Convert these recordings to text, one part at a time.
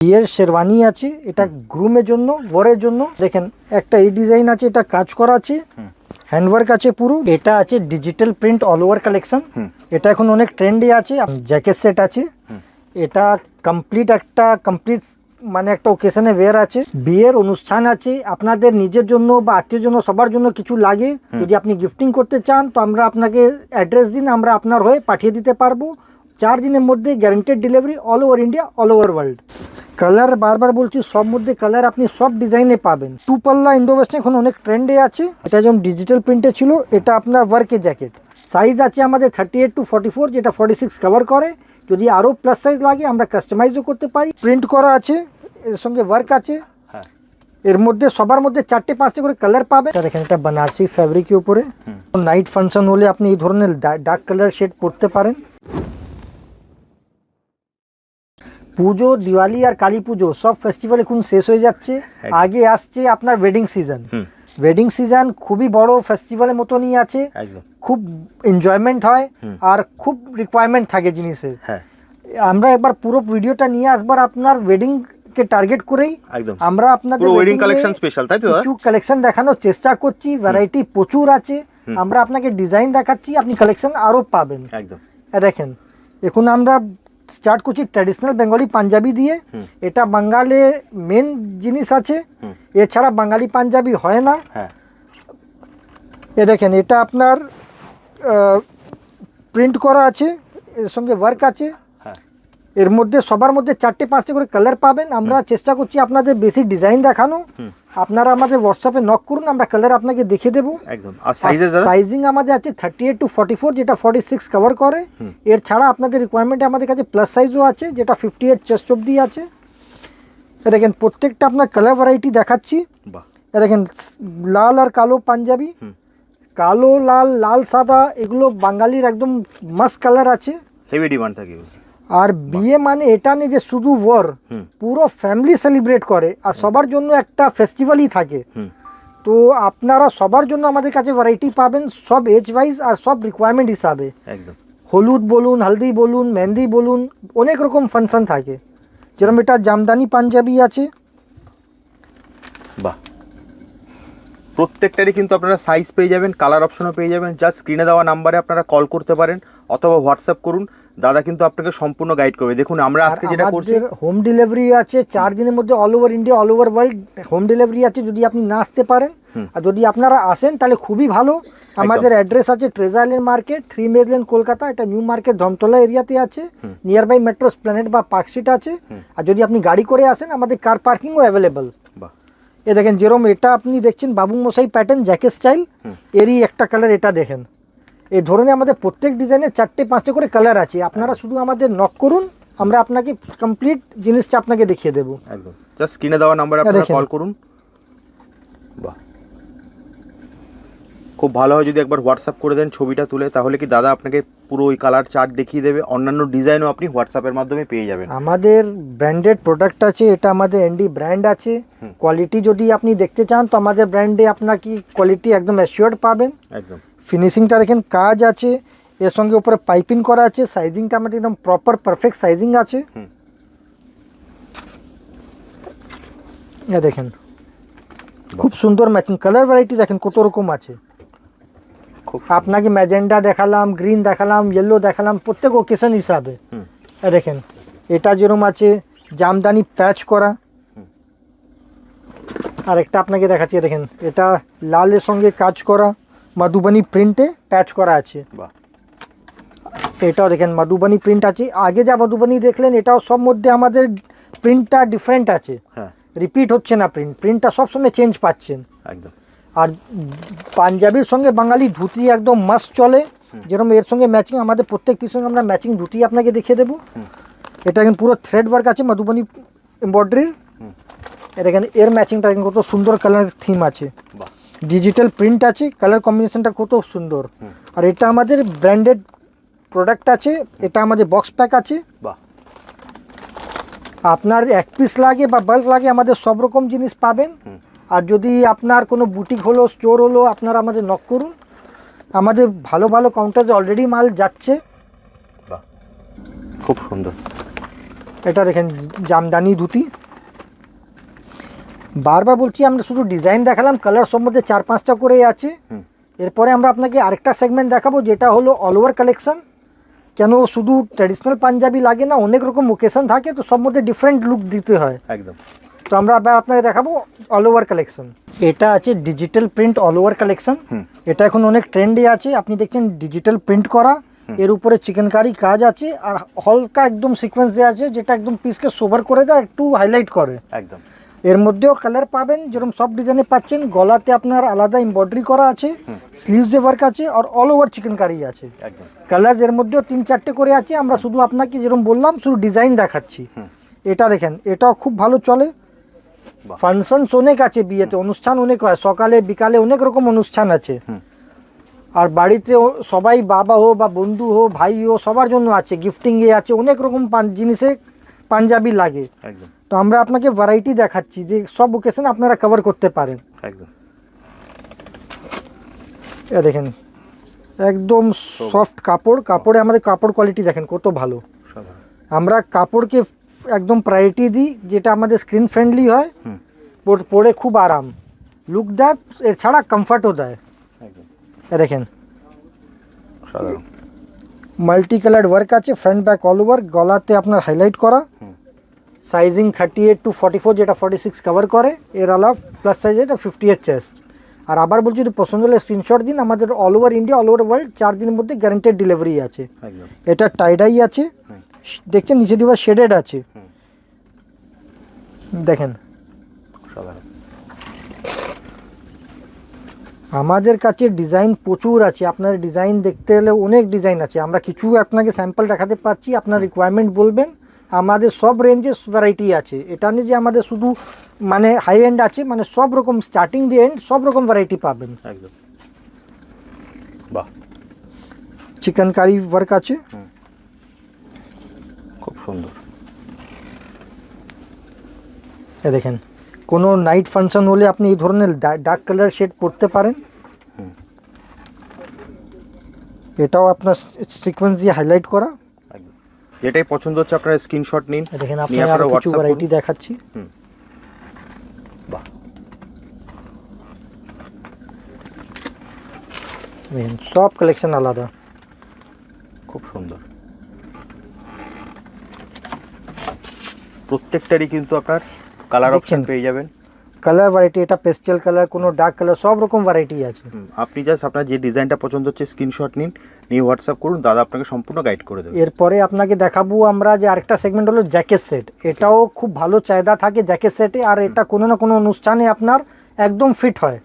বিয়ের শেরওয়ানি আছে এটা গ্রুমের জন্য বরের জন্য। দেখেন একটা এই ডিজাইন আছে এটা কাজ করা আছে। হ্যান্ডওয়ার্ক আছে পুরো। এটা আছে digital print all over collection এটা এখন অনেক ট্রেন্ডে আছে। জ্যাকেট সেট আছে। এটা কমপ্লিট একটা কমপ্লিট মানে একটা ওকেশনে ওয়্যার আছে। বিয়ের অনুষ্ঠান আছে। আপনাদের নিজের জন্য বা আত্মীয় জন্য সবার জন্য কিছু লাগে। যদি আপনি গিফটিং করতে চান তো আমরা আপনাকে অ্যাড্রেস দিন আমরা আপনার হয়ে পাঠিয়ে দিতে পারব। চার দিনের মধ্যে guaranteed delivery all over India all over world colour বারবার বলছি সব মধ্যে কালার আপনি সব ডিজাইনে পাবেন। টু পাল্লা ওয়েস্টার্ন এখন অনেক ট্রেন্ডে আছে। এটা যেমন ডিজিটাল প্রিন্টে ছিল এটা আপনার ওয়ার্কের জ্যাকেট সাইজ আছে আমাদের thirty eight to forty four যেটা ফর্টি সিক্স কভার করে। যদি আরও প্লাস সাইজ লাগে আমরা কাস্টমাইজও করতে পারি। প্রিন্ট করা আছে এর সঙ্গে ওয়ার্ক আছে। হ্যাঁ। এর মধ্যে সবার মধ্যে চারটে পাঁচটা করে কালার পাবে। দেখেন এটা বানারসি ফ্যাব্রিকের উপরে। নাইট ফাংশন হলে আপনি এই ধরনের ডার্ক কালার শেড পরতে পারেন। পুজো দিওয়ালি আর কালী পুজো সব ফেস্টিভ্যাল এখন শেষ হয়ে যাচ্ছে। একদম। আগে আসছে আপনার ওয়েডিং সিজন হুম। ওয়েডিং সিজন খুবই বড় ফেস্টিভ্যালের মতনই আছে। একদম। খুব এনজয়মেন্ট হয় হুম। আর খুব রিকোয়ারমেন্ট থাকে জিনিসের। হ্যাঁ। আমরা একবার পুরো ভিডিওটা নিয়ে আসবার আপনার ওয়েডিং কে টার্গেট করেই একদম। আমরা আপনাদের পুরো wedding wedding a collection special তাই তো দাদা? কিছু কালেকশন দেখানোর চেষ্টা করছি। ভ্যারাইটি প্রচুর আছে। আমরা আপনাকে ডিজাইন দেখাচ্ছি আপনি কালেকশন আরও পাবেন। একদম। এ দেখেন এখন আমরা স্টার্ট করছি ট্র্যাডিশনাল বেঙ্গলি পাঞ্জাবি দিয়ে। এটা বাঙালি মেন জিনিস আছে। এছাড়া বাঙালি পাঞ্জাবি হয় না। হ্যাঁ। এ দেখেন এটা আপনার প্রিন্ট করা আছে এর সঙ্গে ওয়ার্ক আছে। হ্যাঁ। এর মধ্যে সবার মধ্যে চারটে পাঁচটা করে কালার পাবেন। আমরা চেষ্টা করছি আপনাদের বেশি ডিজাইন দেখানো। আপনারা আমাদের হোয়াটসঅ্যাপে নক করুন আমরা কালার আপনাকে দেখিয়ে দেবো। একদম। আর সাইজে আমাদের আছে thirty eight to forty four যেটা ফর্টি সিক্স কভার করে এর ছাড়া আপনাদের রিকোয়ারমেন্টে আমাদের কাছে প্লাস সাইজও আছে যেটা ফিফটি এইট চেস্ট অব্দি আছে দেখেন প্রত্যেকটা আপনার কালার ভ্যারাইটি দেখাচ্ছি। দেখেন লাল আর কালো পাঞ্জাবি। কালো লাল লাল সাদা এগুলো বাঙালির একদম মাস্ট কালার আছে। হেভি ডিমান্ড থাকে। আর বিয়ে মানে এটা নেই যে শুধু ওর পুরো ফ্যামিলি সেলিব্রেট করে আর সবার জন্য একটা ফেস্টিভ্যালই থাকে। তো আপনারা সবার জন্য আমাদের কাছে ভ্যারাইটি পাবেন সব এজ ওয়াইজ আর সব রিকোয়ারমেন্ট হিসাবে। একদম। হলুদ বলুন হলদি বলুন মেহেন্দি বলুন অনেক রকম ফাংশন থাকে। যেরকম এটা জামদানি পাঞ্জাবি আছে। বাহ। প্রত্যেকটারই কিন্তু আপনারা সাইজ পেয়ে যাবেন কালার অপশনও পেয়ে যাবেন। জাস্ট স্ক্রিনে দেওয়া নাম্বারে আপনারা কল করতে পারেন অথবা হোয়াটসঅ্যাপ করুন। দাদা কিন্তু আপনাকে সম্পূর্ণ গাইড করবে। দেখুন আমরা আজকে যেটা করছি হোম ডেলিভারি আছে চার দিনের মধ্যে all over India all over world home delivery আছে যদি আপনি না আসতে পারেন। আর যদি আপনারা আসেন তাহলে খুবই ভালো। আমাদের অ্যাড্রেস আছে ট্রেজারলেন market three Madge Lane Kolkata এটা নিউ মার্কেট ধমতলা এরিয়াতে আছে। নিয়ার বাই মেট্রো প্ল্যানেট বা পার্ক স্ট্রিট আছে। আর যদি আপনি গাড়ি করে আসেন আমাদের কার পার্কিংও অ্যাভেলেবল এ দেখেন যেরকম এটা আপনি দেখছেন বাবু মশাই প্যাটার্ন জ্যাকেট স্টাইল এরই একটা কালার এটা দেখেন। এই ধরনের আমাদের প্রত্যেক ডিজাইনের চারটে পাঁচটা করে কালার আছে। আপনারা শুধু আমাদের নক করুন আমরা আপনাকে কমপ্লিট জিনিসটা আপনাকে দেখিয়ে দেবো। একদম। জাস্ট স্ক্রিনে দেওয়া নাম্বারে আপনারা কল করুন। বাহ। খুব ভালো হয় যদি একবার হোয়াটসঅ্যাপ করে দেন ছবিটা তুলে তাহলে কি দাদা আপনাকে পুরো ওই কালার চার্ট দেখিয়ে দেবে? অন্যান্য ডিজাইনও আপনি হোয়াটসঅ্যাপের মাধ্যমে পেয়ে যাবেন। আমাদের ব্র্যান্ডেড প্রোডাক্ট আছে এটা আমাদের এনডি ব্র্যান্ড আছে। কোয়ালিটি যদি আপনি দেখতে চান তো আমাদের ব্র্যান্ডে আপনার কি কোয়ালিটি একদম অ্যাসিওর্ড পাবেন। একদম। ফিনিশিংটা দেখেন কাজ আছে। এর সঙ্গে উপরে পাইপিং করা আছে। সাইজিংটা আমাদের একদম প্রপার পারফেক্ট সাইজিং আছে। দেখেন খুব সুন্দর ম্যাচিং কালার ভ্যারাইটি দেখেন কত রকম আছে। খুব আপনাকে ম্যাজেন্ডা দেখালাম গ্রিন দেখালাম ইয়েলো দেখালাম প্রত্যেক ওকেশন হিসাবে। দেখেন এটা যেরকম আছে জামদানি প্যাচ করা। আর একটা আপনাকে দেখাচ্ছি দেখেন এটা লালের সঙ্গে কাজ করা মাধুবানি প্রিন্টে প্যাচ করা আছে। বাহ। এটাও দেখেন মাধুবানি প্রিন্ট আছে। আগে যা মাধুবানি দেখলেন এটাও সব মধ্যে আমাদের প্রিন্টটা ডিফারেন্ট আছে। হ্যাঁ। রিপিট হচ্ছে না প্রিন্ট প্রিন্টটা সবসময় চেঞ্জ পাচ্ছেন। একদম। আর পাঞ্জাবির সঙ্গে বাঙালি ধুতি একদম মাস্ট চলে। যেরকম এর সঙ্গে ম্যাচিং আমাদের প্রত্যেক পিস সঙ্গে আমরা ম্যাচিং ধুতি আপনাকে দেখিয়ে দেবো। এটা এখন পুরো থ্রেড ওয়ার্ক আছে মধুবনী এমব্রয়ডারির এটা এখানে এর ম্যাচিংটা কত সুন্দর কালার থিম আছে। ডিজিটাল প্রিন্ট আছে কালার কম্বিনেশনটা কত সুন্দর। আর এটা আমাদের ব্র্যান্ডেড প্রোডাক্ট আছে এটা আমাদের বক্স প্যাক আছে। আপনার এক পিস লাগে বা বাল্ক লাগে আমাদের সব রকম জিনিস পাবেন। আর যদি আপনার কোনো বুটিক হলো স্টোর হলো আপনারা আমাদের নক করুন। আমাদের ভালো ভালো কাউন্টারে অলরেডি মাল যাচ্ছে। খুব সুন্দর। এটা দেখেন জামদানি ধুতি। বারবার বলছি আমরা শুধু ডিজাইন দেখালাম কালার সম্বন্ধে চার পাঁচটা করে আছে। এরপরে আমরা আপনাকে আরেকটা সেগমেন্ট দেখাবো যেটা হলো অল ওভার কালেকশন কেন শুধু ট্র্যাডিশনাল পাঞ্জাবি লাগে না অনেক রকম ওকেশন থাকে তো সব মধ্যে ডিফারেন্ট লুক দিতে হয়। একদম। তো আমরা আবার আপনাকে দেখাবো অল ওভার কালেকশন এটা আছে digital print all over collection এটা এখন অনেক ট্রেন্ডে আছে। আপনি দেখছেন ডিজিটাল প্রিন্ট করা। এর উপরে চিকেন কারি কাজ আছে। আর হালকা একদম সিকোয়েন্স দেওয়া আছে যেটা একদম পিসকে সোভার করে দেয় একটু হাইলাইট করে। একদম। এর মধ্যেও কালার পাবেন যেরকম সব ডিজাইনে পাচ্ছেন। গলাতে আপনার আলাদা এমব্রয়ডারি করা আছে। স্লিভসে ওয়ার্ক আছে আর অল ওভার চিকেন কারি আছে। কালারের মধ্যেও তিন চারটে করে আছে। আমরা শুধু আপনাকে যেরকম বললাম শুধু ডিজাইন দেখাচ্ছি। এটা দেখেন এটাও খুব ভালো চলে। বাহ। ফাংশনস অনেক আছে বিয়েতে অনুষ্ঠান অনেক হয় সকালে বিকালে অনেক রকম অনুষ্ঠান আছে। আর বাড়িতে সবাই বাবা হো বা বন্ধু হো ভাই হো সবার জন্য আছে গিফটিং এ আছে অনেক রকম জিনিসে পাঞ্জাবি লাগে। তো আমরা আপনাকে ভ্যারাইটি দেখাচ্ছি যে সব ওকেশন আপনারা কভার করতে পারেন। একদম। এ দেখেন একদম সফট কাপড় কাপড়ে আমাদের কাপড় কোয়ালিটি দেখেন কত ভালো। আমরা কাপড়কে একদম প্রায়োরিটি দিই যেটা আমাদের স্ক্রিন ফ্রেন্ডলি হয় পরে খুব আরাম। লুক দেয় এছাড়া কমফর্টও দেয়। দেখেন। মাল্টি কালার ওয়ার্ক আছে ফ্রন্ট ব্যাক অল ওভার গলাতে আপনার হাইলাইট করা। Sizing thirty eight to forty four যেটা ফর্টি সিক্স কভার করে এর আলাপ প্লাস সাইজ এটা ফিফটি এইট চেস্ট আর আবার বলছি যদি পছন্দ হলে স্ক্রিনশট দিন আমাদের all over India all over world চার দিনের মধ্যে গ্যারেন্টেড ডেলিভারি আছে। এটা টাইডাই আছে। দেখছেন নিচে দিবার শেডেড আছে। দেখেন। আমাদের কাছে ডিজাইন প্রচুর আছে। আপনার ডিজাইন দেখতে হলে অনেক ডিজাইন আছে। আমরা কিছু আপনাকে স্যাম্পল দেখাতে পাচ্ছি আপনার রিকোয়ারমেন্ট বলবেন। আমাদের সব রেঞ্জের ভ্যারাইটি আছে। এটা নিয়ে যে আমাদের শুধু মানে হাই এন্ড আছে মানে সব রকম স্টার্টিং দিয়ে এন্ড সব রকম ভ্যারাইটি পাবেন। একদম। বাহ। চিকেন কারি ওয়ার্ক আছে। খুব সুন্দর এ দেখেন কোনো নাইট ফাংশন হলে আপনি এই ধরনের ডার্ক কালার শেড পরতে পারেন। এটাও আপনার সিকোয়েন্স দিয়ে হাইলাইট করা যেটাই পছন্দ হচ্ছে আপনারা স্ক্রিনশট নিন। দেখেন আপনার কিছু ভ্যারাইটি দেখাচ্ছি। বাহ। সব কালেকশন আলাদা। খুব সুন্দর। প্রত্যেকটারই কিন্তু আপনার কালার অপশন পেয়ে যাবেন। কালার ভ্যারাইটি এটা পেস্টেল কালার কোনো ডার্ক কালার সব রকম ভ্যারাইটি আছে। আপনি জাস্ট আপনার যে ডিজাইনটা পছন্দ হচ্ছে স্ক্রিনশট নিন নিয়ে হোয়াটসঅ্যাপ করুন দাদা আপনাকে সম্পূর্ণ গাইড করে দেবে। এরপরে আপনাকে দেখাবো আমরা যে আরেকটা সেগমেন্ট হলো জ্যাকেট সেট এটাও খুব ভালো চাহিদা থাকে জ্যাকেট সেটে আর এটা কোনো না কোনো অনুষ্ঠানে আপনার একদম ফিট হয়।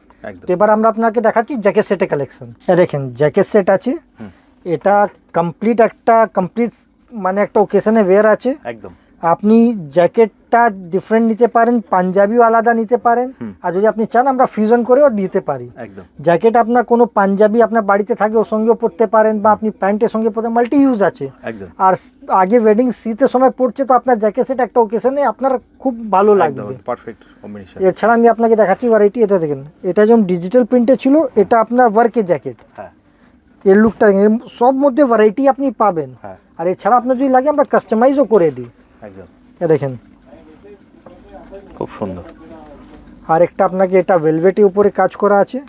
তো এবার আমরা আপনাকে দেখাচ্ছি জ্যাকেট সেটে কালেকশন দেখেন জ্যাকেট সেট আছে। এটা কমপ্লিট একটা কমপ্লিট মানে একটা ওকেশনে ওয়্যার আছে। একদম। আপনি জ্যাকেটটা ডিফারেন্ট নিতে পারেন পাঞ্জাবিও আলাদা নিতে পারেন। আর যদি আপনি চান আমরা ফিউশন করেও দিতে পারি। একদম। জ্যাকেট আপনার কোনো পাঞ্জাবি আপনার বাড়িতে থাকে ওর সঙ্গেও পরতে পারেন বা আপনি প্যান্টের সঙ্গে পরতে মাল্টি ইউজ আছে। একদম। আর আগে ওয়েডিং শীতের সময় পড়ছে তো আপনার জ্যাকেট সেটা একটা ওকেশনে আপনার খুব ভালো লাগবে। পারফেক্ট কম্বিনেশন এছাড়া আমি আপনাকে দেখাচ্ছি ভ্যারাইটি এটা দেখেন। এটা যেমন ডিজিটাল প্রিন্টে ছিল এটা আপনার ওয়ার্কের জ্যাকেট হ্যাঁ। এর লুকটা সব মধ্যে ভ্যারাইটি আপনি পাবেন। হ্যাঁ। আর এছাড়া আপনার যদি লাগে আমরা কাস্টমাইজও করে দিই। একদম। এ দেখেন। খুব সুন্দর। আর একটা আপনাকে এটা ভেলভেটি উপরে কাজ করা আছে।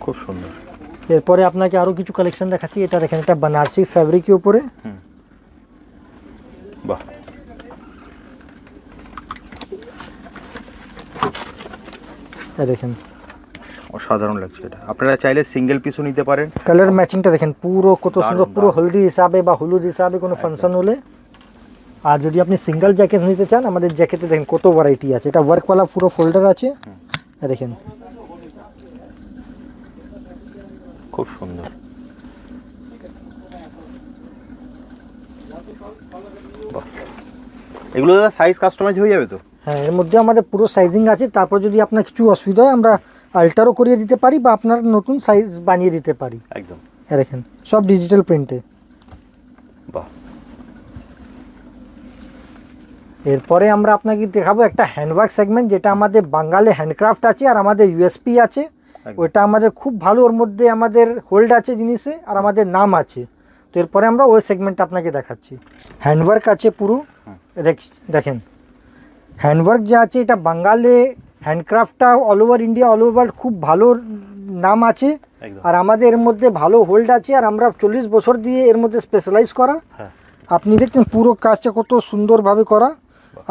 খুব সুন্দর। এরপরে আপনাকে আরও কিছু কালেকশন দেখাচ্ছি। এটা দেখেন এটা বানারসি ফ্যাব্রিকের উপরে। বাহ। দেখেন। অসাধারণ লাগছে এটা। আপনারা চাইলে সিঙ্গেল পিসও নিতে পারেন। কালার ম্যাচিংটা দেখেন পুরো কত সুন্দর পুরো হলদি হিসাবে বা হলুদ হিসাবে কোনো ফাংশন হলে। আর যদি আপনি সিঙ্গেল জ্যাকেট নিতে চান আমাদের জ্যাকেটে দেখেন কত ভ্যারাইটি আছে। এটা ওয়ার্কওয়ালা পুরো ফোল্ডার আছে। দেখেন। খুব সুন্দর। এগুলো দাদা সাইজ কাস্টমাইজ হয়ে যাবে তো? হ্যাঁ এর মধ্যে আমাদের পুরো সাইজিং আছে। তারপর যদি আপনার কিছু অসুবিধা হয় আমরা আল্টারও করিয়ে দিতে পারি বা আপনার নতুন সাইজ বানিয়ে দিতে পারি। একদম। দেখেন সব ডিজিটাল প্রিন্টে বাহ। এরপরে আমরা আপনাকে দেখাবো একটা হ্যান্ডওয়ার্ক সেগমেন্ট যেটা আমাদের বাঙালি হ্যান্ডক্রাফট আছে আর আমাদের ইউএসপি আছে। ওইটা আমাদের খুব ভালো ওর মধ্যে আমাদের হোল্ড আছে জিনিসে আর আমাদের নাম আছে। তো এরপরে আমরা ওই সেগমেন্টটা আপনাকে দেখাচ্ছি। হ্যান্ডওয়ার্ক আছে পুরো। দেখ- দেখেন। হ্যান্ডওয়ার্ক যে আছে এটা বাঙ্গালে হ্যান্ডক্রাফটটা all over India all over খুব ভালো নাম আছে। আর আমাদের এর মধ্যে ভালো হোল্ড আছে। আর আমরা চল্লিশ বছর দিয়ে এর মধ্যে স্পেশালাইজ করা। হ্যাঁ। আপনি দেখছেন পুরো কাজটা কত সুন্দরভাবে করা।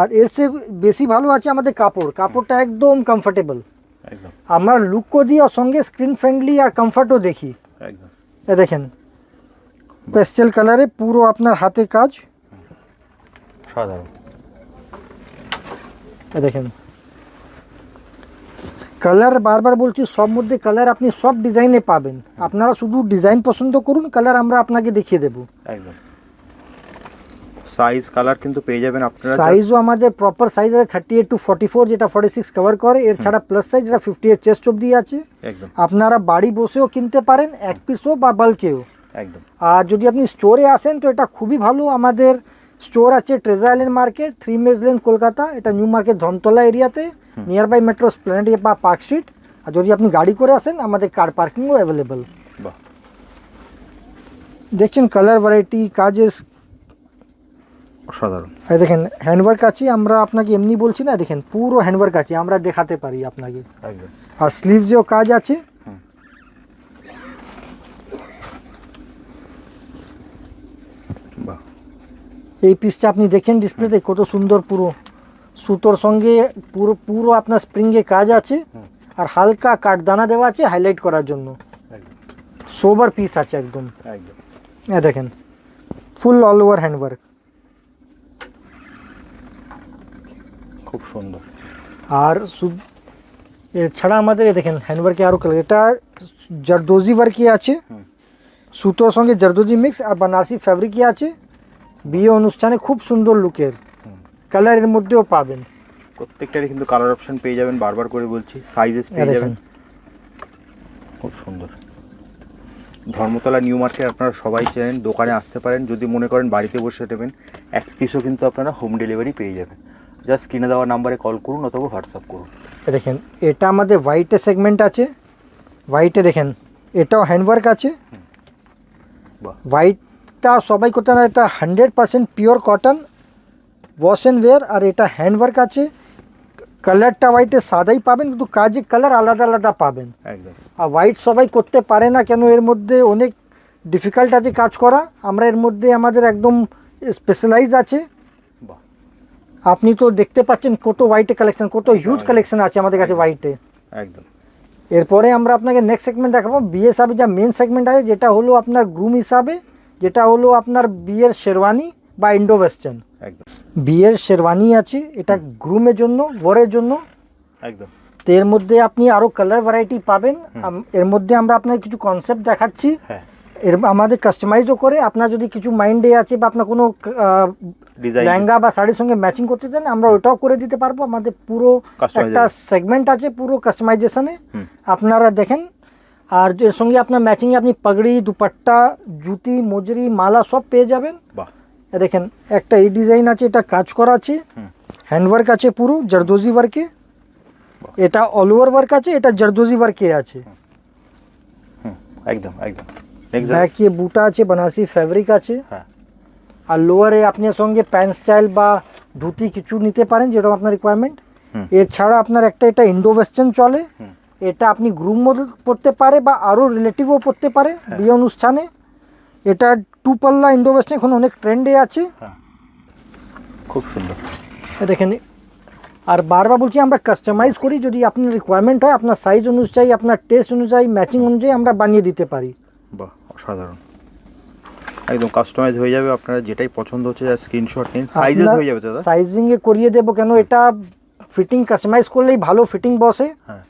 আর এর সে বেশি ভালো আছে আমাদের কাপড়। কাপড়টা একদম কমফোর্টেবল আমরা লুকও দিই আর সঙ্গে স্ক্রিন ফ্রেন্ডলি আর কমফর্টও দেখি। এ দেখেন পেস্টেল কালারে পুরো আপনার হাতে কাজ। সাধারণ। এ দেখেন কালার বারবার বলছি সব মধ্যে কালার আপনি সব ডিজাইনে পাবেন। আপনারা শুধু ডিজাইন পছন্দ করুন কালার আমরা আপনাকে দেখিয়ে দেবো। একদম। সাইজ কালার কিন্তু পেয়ে যাবেন আপনারা সাইজও আমাদের প্রপার সাইজ আছে thirty eight to forty four যেটা ফর্টি সিক্স কভার করে। এর ছাড়া প্লাস সাইজ যেটা ফিফটি এইট চেস্ট অব্দি আছে। একদম। আপনারা বাড়ি বসেও কিনতে পারেন এক পিসও বা বাল্কেও একদম। আর যদি আপনি স্টোরে আসেন তো এটা খুবই ভালো। আমাদের স্টোর আছে Treasure Island Market three Madge Lane Kolkata. এটা নিউ মার্কেট ধনতলা এরিয়াতে নিয়ার বাই মেট্রো স্প্লেনেড বা পার্ক স্ট্রিট আর যদি আপনি গাড়ি করে আসেন আমাদের কার পার্কিংও অ্যাভেলেবেল বাহ। দেখছেন কালার ভ্যারাইটি কাজের অসাধারণ। এই দেখেন হ্যান্ডওয়ার্ক আছে আমরা আপনাকে এমনি বলছি না দেখেন পুরো হ্যান্ডওয়ার্ক আছে আমরা দেখাতে পারি আপনাকে। আর স্লিভসেও কাজ আছে। বাহ। এই পিসটা আপনি দেখছেন ডিসপ্লেতে কত সুন্দর পুরো। সুতোর সঙ্গে পুরো পুরো আপনার স্প্রিংয়ে কাজ আছে আর হালকা কাঠদানা দেওয়া আছে হাইলাইট করার জন্য। সোবার পিস আছে একদম। একদম। এ দেখেন ফুল অল ওভার হ্যান্ডওয়ার্ক খুব সুন্দর। আর সু- এছাড়া আমাদের দেখেন হ্যান্ডওয়ার্কে আরও কালার এটা জারদোজি ওয়ার্কে আছে। সুতোর সঙ্গে জারদোজি মিক্স আর বানারসি ফ্যাব্রিকে আছে। বিয়ে অনুষ্ঠানে খুব সুন্দর লুকের হুম। কালারের মধ্যেও পাবেন। প্রত্যেকটারই কিন্তু কালার অপশন পেয়ে যাবেন বারবার করে বলছি সাইজেস পেয়ে যাবেন। খুব সুন্দর। ধর্মতলা নিউ মার্কেট আপনারা সবাই চেনেন দোকানে আসতে পারেন যদি মনে করেন বাড়িতে বসে নেবেন এক পিসও কিন্তু আপনারা হোম ডেলিভারি পেয়ে যাবেন। জাস্ট কিনে দেওয়া নাম্বারে কল করুন অথবা হোয়াটসঅ্যাপ করুন। দেখেন এটা আমাদের হোয়াইটে সেগমেন্ট আছে। হোয়াইটে দেখেন এটাও হ্যান্ডওয়ার্ক আছে। হোয়াইটটা সবাই করতে না এটা hundred percent pure cotton wash and wear আর এটা হ্যান্ডওয়ার্ক আছে। কালারটা হোয়াইটে সাদাই পাবেন কিন্তু কাজে কালার আলাদা আলাদা পাবেন। একদম। আর হোয়াইট সবাই করতে পারে না কেন এর মধ্যে অনেক ডিফিকাল্ট আছে কাজ করা। আমরা এর মধ্যে আমাদের একদম স্পেশালাইজ আছে। আপনি তো দেখতে পাচ্ছেন কত হোয়াইটে কালেকশন কত হিউজ কালেকশন আছে আমাদের কাছে হোয়াইটে একদম। এরপরে আমরা আপনাকে নেক্সট সেগমেন্ট দেখাবো। বিয়ে হিসাবে যা মেন সেগমেন্ট আছে যেটা হলো আপনার গ্রুম হিসাবে যেটা হলো আপনার বিয়ের শেরওয়ানি বা ইন্ডো ওয়েস্টার্ন একদম। বিয়ের শেরওয়ানি আছে এটা গ্রুমের জন্য বরের জন্য। একদম। তো এর মধ্যে আপনি আরও কালার ভ্যারাইটি পাবেন। এর মধ্যে আমরা আপনাকে কিছু কনসেপ্ট দেখাচ্ছি। হ্যাঁ। এর আমাদের কাস্টমাইজও করে। আপনার যদি কিছু মাইন্ডে আছে বা আপনার কোনো লেহেঙ্গা বা শাড়ির সঙ্গে ম্যাচিং করতে চান আমরা ওটাও করে দিতে পারব। আমাদের পুরো একটা সেগমেন্ট আছে পুরো কাস্টমাইজেশনে আপনারা দেখেন। আর এর সঙ্গে আপনার ম্যাচিংয়ে আপনি পাগড়ি দুপাট্টা জুতি মজুরি মালা সব পেয়ে যাবেন। বাহ। দেখেন একটা এই ডিজাইন আছে এটা কাজ করা আছে। হ্যান্ডওয়ার্ক আছে পুরো জারদোজি ওয়ার্কে এটা অল ওভার ওয়ার্ক আছে এটা জারদোজি ওয়ার্কে আছে। একদম একদম। ব্যাকে বুটা আছে বানারসি ফ্যাব্রিক আছে। হ্যাঁ। আর লোয়ারে আপনার সঙ্গে প্যান্ট স্টাইল বা ধুতি কিছু নিতে পারেন যেরকম আপনার রিকোয়ারমেন্ট এছাড়া আপনার একটা এটা ইন্ডো ওয়েস্টার্ন চলে। এটা আপনি গ্রুম পড়তে পারে বা আরও রিলেটিভও পড়তে পারে হ্যাঁ। বিয়ে অনুষ্ঠানে। এটা টু পাল্লা ইন্ডো ওয়েস্টার্ন এখন অনেক ট্রেন্ডে আছে। হ্যাঁ। খুব সুন্দর। দেখেন আর বারবার বলছি আমরা কাস্টমাইজ করি যদি আপনার রিকোয়ারমেন্ট হয় আপনার সাইজ অনুযায়ী আপনার টেস্ট অনুযায়ী ম্যাচিং অনুযায়ী আমরা বানিয়ে দিতে পারি। বাহ অসাধারণ। একদম কাস্টমাইজ হয়ে যাবে আপনারা যেটাই পছন্দ হচ্ছে যা স্ক্রিনশট নিন সাইজেস হয়ে যাবে দাদা? সাইজিং এ করিয়ে দেবো কেন? এটা ফিটিং কাস্টমাইজ করলেই ভালো ফিটিং বসে। হ্যাঁ।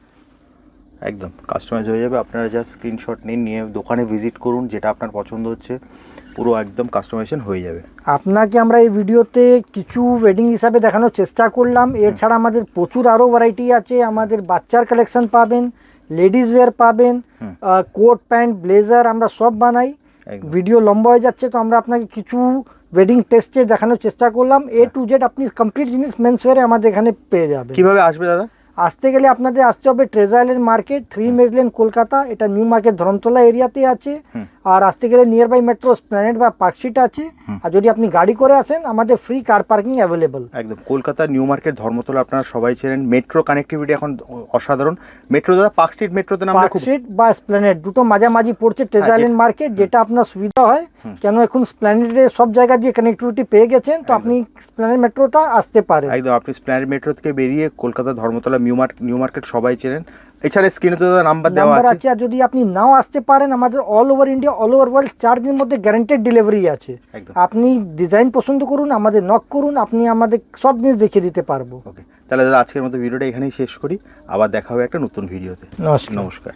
একদম কাস্টমাইজ হয়ে যাবে। আপনারা যা স্ক্রিনশট নিন নিয়ে দোকানে ভিজিট করুন যেটা আপনার পছন্দ হচ্ছে পুরো একদম কাস্টমাইজেশন হয়ে যাবে। আপনাকে আমরা এই ভিডিওতে কিছু ওয়েডিং হিসাবে দেখানোর চেষ্টা করলাম। এছাড়া আমাদের প্রচুর আরও ভ্যারাইটি আছে। আমাদের বাচ্চার কালেকশন পাবেন লেডিস ওয়্যার পাবেন কোট প্যান্ট ব্লেজার আমরা সব বানাই। ভিডিও লম্বা হয়ে যাচ্ছে তো আমরা আপনাকে কিছু ওয়েডিং টেস্টে দেখানোর চেষ্টা করলাম। এ টু জেড আপনি কমপ্লিট জিনিস মেন্স ওয়্যারে আমাদের এখানে পেয়ে যাবেন। কীভাবে আসবে দাদা? আসতে গেলে আপনাদের আসতে হবে ট্রেজাইলের market three Madge Lane Kolkata এটা নিউ মার্কেট ধরমতলা এরিয়াতে আছে। আর আসতে গেলে নিয়ার বাই মেট্রো প্ল্যানেট বা পার্কশিট আছে। আর যদি আপনি গাড়ি করে আসেন আমাদের ফ্রি কার পার্কিং অ্যাভেলেবল একদম। কলকাতা নিউ মার্কেট ধর্মতলা আপনারা সবাই চেনেন। মেট্রো কানেক্টিভিটি এখন অসাধারণ। মেট্রো দ্বারা পার্ক স্ট্রিট মেট্রোতে পার্কশিট বা স্প্ল্যানেট দুটো মাঝামাঝি পড়ছে ট্রেজাইল্যান্ড মার্কেট যেটা আপনার সুবিধা হয়। কেন এখন স্প্ল্যানেটে সব জায়গা দিয়ে কানেক্টিভিটি পেয়ে গেছেন তো আপনি স্প্ল্যানেট মেট্রোটা আসতে পারেন। একদম। আপনি স্প্ল্যানেট মেট্রো থেকে বেরিয়ে Kolkata Dharmatala New Market New Market সবাই চেনেন। এছাড়া স্ক্রিনে তো নাম্বার দেওয়া আছে। আছে যদি আপনি নাও আসতে পারেন আমাদের all over India all over world চার দিনের মধ্যে গ্যারান্টেড ডেলিভারি আছে। আপনি ডিজাইন পছন্দ করুন আমাদের নক করুন আপনি আমাদের সব জিনিস দেখিয়ে দিতে পারব। ওকে তাহলে দাদা আজকের মতো ভিডিওটা এখানেই শেষ করি। আবার দেখা হবে একটা নতুন ভিডিওতে নমস্কার। নমস্কার।